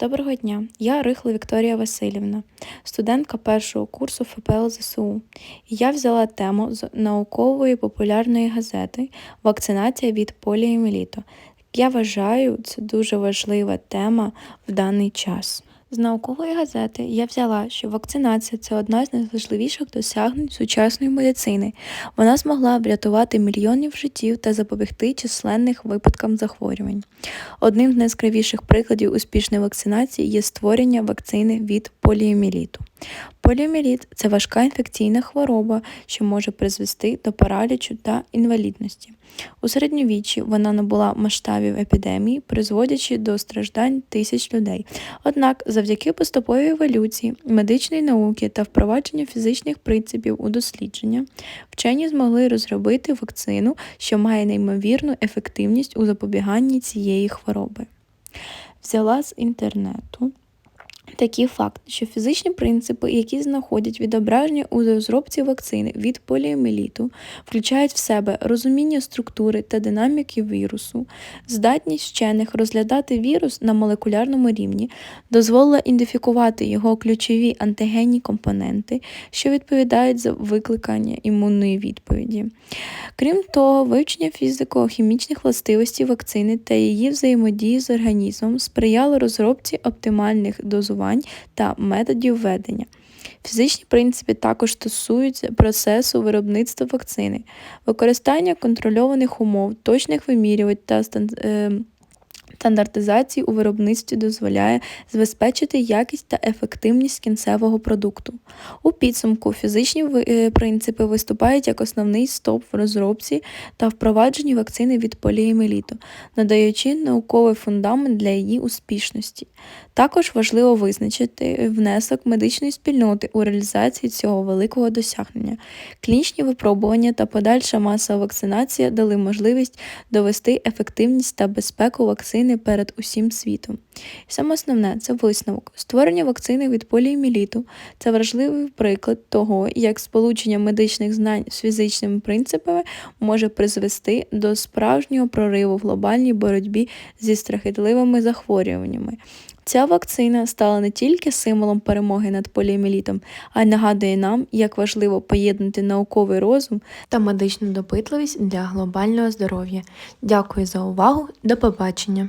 Доброго дня, я Рихла Вікторія Васильівна, студентка першого курсу ФПЛ ЗСУ. Я взяла тему з наукової популярної газети Вакцинація від поліоміеліту. Я вважаю, це дуже важлива тема в даний час. З наукової газети я взяла, що вакцинація це одна з найважливіших досягнень сучасної медицини. Вона змогла врятувати мільйонів життів та запобігти численних випадкам захворювань. Одним з найскравіших прикладів успішної вакцинації є створення вакцини від поліоміеліту. Поліоміеліт – це важка інфекційна хвороба, що може призвести до паралічу та інвалідності. У середньовіччі вона набула масштабів епідемії, призводячи до страждань тисяч людей. Однак, завдяки поступовій еволюції, медичної науки та впровадженню фізичних принципів у дослідження, вчені змогли розробити вакцину, що має неймовірну ефективність у запобіганні цієї хвороби. Взяла з інтернету. Такий факт, що фізичні принципи, які знаходять відображення у розробці вакцини від поліоміеліту, включають в себе розуміння структури та динаміки вірусу, здатність вчених розглядати вірус на молекулярному рівні, дозволила ідентифікувати його ключові антигенні компоненти, що відповідають за викликання імунної відповіді. Крім того, вивчення фізико-хімічних властивостей вакцини та її взаємодії з організмом сприяло розробці оптимальних дозувань та методів ведення. Фізичні принципи також стосуються процесу виробництва вакцини, використання контрольованих умов, точних вимірювань та е, стандартизації у виробництві дозволяє забезпечити якість та ефективність кінцевого продукту. У підсумку фізичні е, принципи виступають як основний стоп в розробці та впровадженні вакцини від поліемеліту, надаючи науковий фундамент для її успішності. Також важливо визначити внесок медичної спільноти у реалізації цього великого досягнення. Клінічні випробування та подальша масова вакцинація дали можливість довести ефективність та безпеку вакцини перед усім світом. І саме основне це висновок. Створення вакцини від поліоміеліту – це важливий приклад того, як сполучення медичних знань з фізичними принципами може призвести до справжнього прориву в глобальній боротьбі зі страхітливими захворюваннями. Ця вакцина стала не тільки символом перемоги над поліоміелітом, а й нагадує нам, як важливо поєднати науковий розум та медичну допитливість для глобального здоров'я. Дякую за увагу, до побачення!